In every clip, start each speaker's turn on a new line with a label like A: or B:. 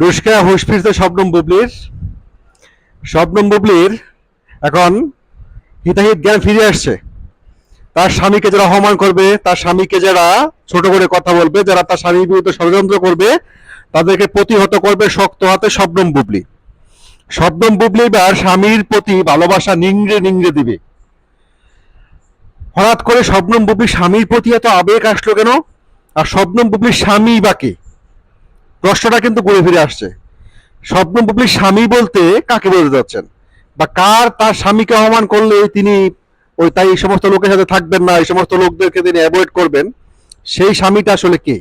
A: দুষ্কা হুশ ফিরছে শবনম বুবলির। শবনম বুবলির এখন হিতাহিত জ্ঞান ফিরে আসছে। তার স্বামীকে যারা অপমান করবে, তার স্বামীকে যারা ছোট করে কথা বলবে, যারা তার স্বামীর বিরুদ্ধে ষড়যন্ত্র করবে, তাদেরকে প্রতিহত করবে শক্ত হাতে শবনম বুবলি। শবনম বুবলি এবার স্বামীর প্রতি ভালোবাসা নিংড়ে নিংড়ে দিবে। হঠাৎ করে শবনম বুবলির স্বামীর প্রতি এত আবেগ আসলো কেন? আর শবনম বুবলির স্বামী বাকে প্রশ্নটা কিন্তু ঘুরে ফিরে আসছে। শবনম বুবলির স্বামী বলতে কাকে বলতে যাচ্ছেন? বা কার তার স্বামীকে অপমান করলে তিনি ওই তাই এই সমস্ত লোকের সাথে থাকবেন না, এই সমস্ত লোকদেরকে তিনি অ্যাভয়েড করবেন? সেই স্বামীটা আসলে কে?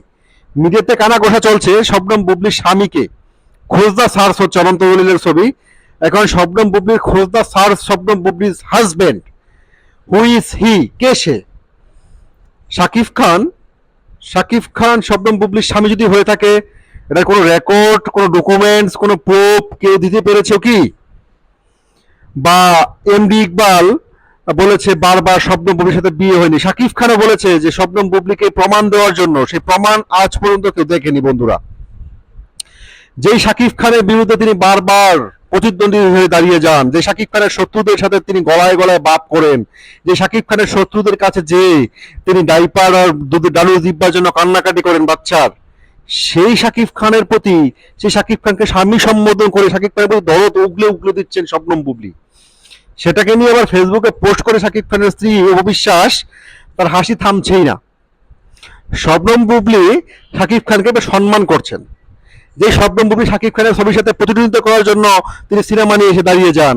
A: মিডিয়াতে কানা গোসা চলছে শবনম বুবলির স্বামীকে। খোঁজদা সার্স হচ্ছে অনন্ত দলিলের ছবি। এখন শবনম বুবলির খোঁজদা সার্স শবনম বুবলির হাজবেন্ড হু ইজ হি কে সে? শাকিব খান। শাকিব খান শবনম বুবলির স্বামী যদি হয়ে থাকে এটা কোনো রেকর্ড কোনো ডকুমেন্টস কোনো প্রুফ কেউ দিতে পেরেছে কি? বা এমডি ইকবাল বলেছে বারবার শবনম বুবলির সাথে বিয়ে হয়নি। শাকিব খানও বলেছে যে শবনম বুবলিকে প্রমাণ দেওয়ার জন্য, সেই প্রমাণ আজ পর্যন্ত কেউ দেখেনি বন্ধুরা। যেই শাকিব খানের বিরুদ্ধে তিনি বারবার প্রতিদ্বন্দ্বী হয়ে দাঁড়িয়ে যান, যে শাকিব খানের শত্রুদের সাথে তিনি গলায় গলায় বাপ করেন, যে শাকিব খানের শত্রুদের কাছে যে তিনি ডাইপার আর দুধের ডালু দিব্যার জন্য কান্নাকাটি করেন বাচ্চার। সেই শাকিব খানের প্রতি, সেই শাকিব খানকে স্বামী সম্বোধন করে শাকিব খানের প্রতি দরদ উগলে উগলে দিচ্ছেন স্বপ্নম বুবলি। সেটাকে নিয়ে আবার ফেসবুকে পোস্ট করে শাকিব খানের স্ত্রী অবিশ্বাস তার হাসি থামছেই না। শবনম বুবলি শাকিব খানকে সম্মান করছেন। যে শবনম বুবলি শাকিব খানের ছবির সাথে প্রতিদ্বন্দ্বিতা করার জন্য তিনি সিনেমা নিয়ে এসে দাঁড়িয়ে যান,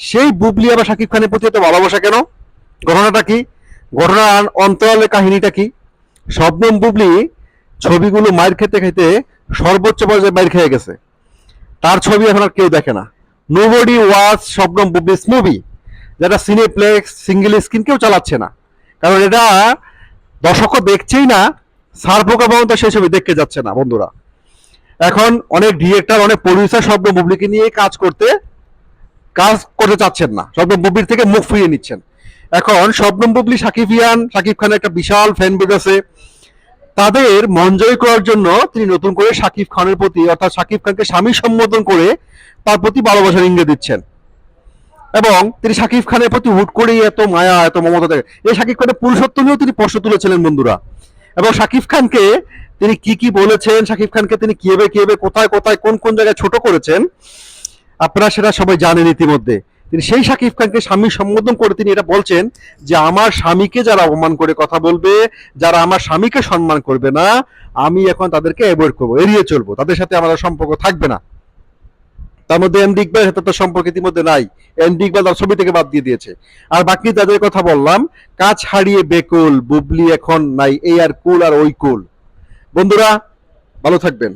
A: সেই বুবলি আবার শাকিব খানের প্রতি এত ভালোবাসা কেন? ঘটনাটা কি? ঘটনার অন্তরালের কাহিনীটা কি? শবনম বুবলি ছবিগুলো মায়ের খেতে খেতে সর্বোচ্চ পর্যায়ে মায়ের খেয়ে গেছে। তার ছবি এখন আর কেউ দেখে না। Nobody watch Shabnam Bubly's movie যেটা সিনেপ্লেক্স সিঙ্গেল স্ক্রিন কেউ চালাচ্ছে না। কারণ এটা দর্শকও দেখছেই না, সার পোকা পর্যন্ত সেই ছবি দেখতে যাচ্ছে না, বন্ধুরা। এখন অনেক ডিরেক্টর অনেক প্রডিউসার শব্দ বুবলিকে নিয়ে কাজ করতে কাজ করতে চাচ্ছেন না। শব্দ বুবলির থেকে মুখ ফিরিয়ে নিচ্ছেন। এখন শবনম বুবলি সাকিবিয়ান সাকিব খানের একটা বিশাল ফ্যান বেজ আছে। তাদের মন জয় করার জন্য তিনি নতুন করে সাকিব খানের প্রতি, অর্থাৎ সাকিব খানকে স্বামী সম্বোধন করে তার প্রতি ভালোবাসার ইঙ্গিত দিচ্ছেন। এবং তিনি সাকিব খানের প্রতি হুট করেই এত মায়া, এত মমতা দেখে এই সাকিব খানের পুরুষত্ব নিয়েও তিনি প্রশ্ন তুলেছিলেন বন্ধুরা। এবং সাকিব খানকে তিনি কি কি বলেছেন সাকিব খানকে তিনি কীভাবে কীভাবে, কোথায় কোথায়, কোন কোন জায়গায় ছোট করেছেন, আপনারা সেটা সবাই জানেন ইতিমধ্যে। তিনি সেই সাকিব খানকে স্বামী সম্বোধন করে তিনি এটা বলছেন যে, আমার স্বামীকে যারা অপমান করে কথা বলবে, যারা আমার স্বামীকে সম্মান করবে না, আমি এখন তাদেরকে অ্যাভয়েড করব, এড়িয়ে চলবো। তাদের সাথে আমাদের সম্পর্ক থাকবে না। তার মধ্যে এমডি ইকবাল সাথে তো সম্পর্ক ইতিমধ্যে নাই। এমডি ইকবাল তার ছবি থেকে বাদ দিয়ে দিয়েছে। আর বাকি তাদের কথা বললাম কাজ হারিয়ে বেকুল, বুবলি এখন নাই, এই আর কুল আর ওই কুল। বন্ধুরা, ভালো থাকবেন।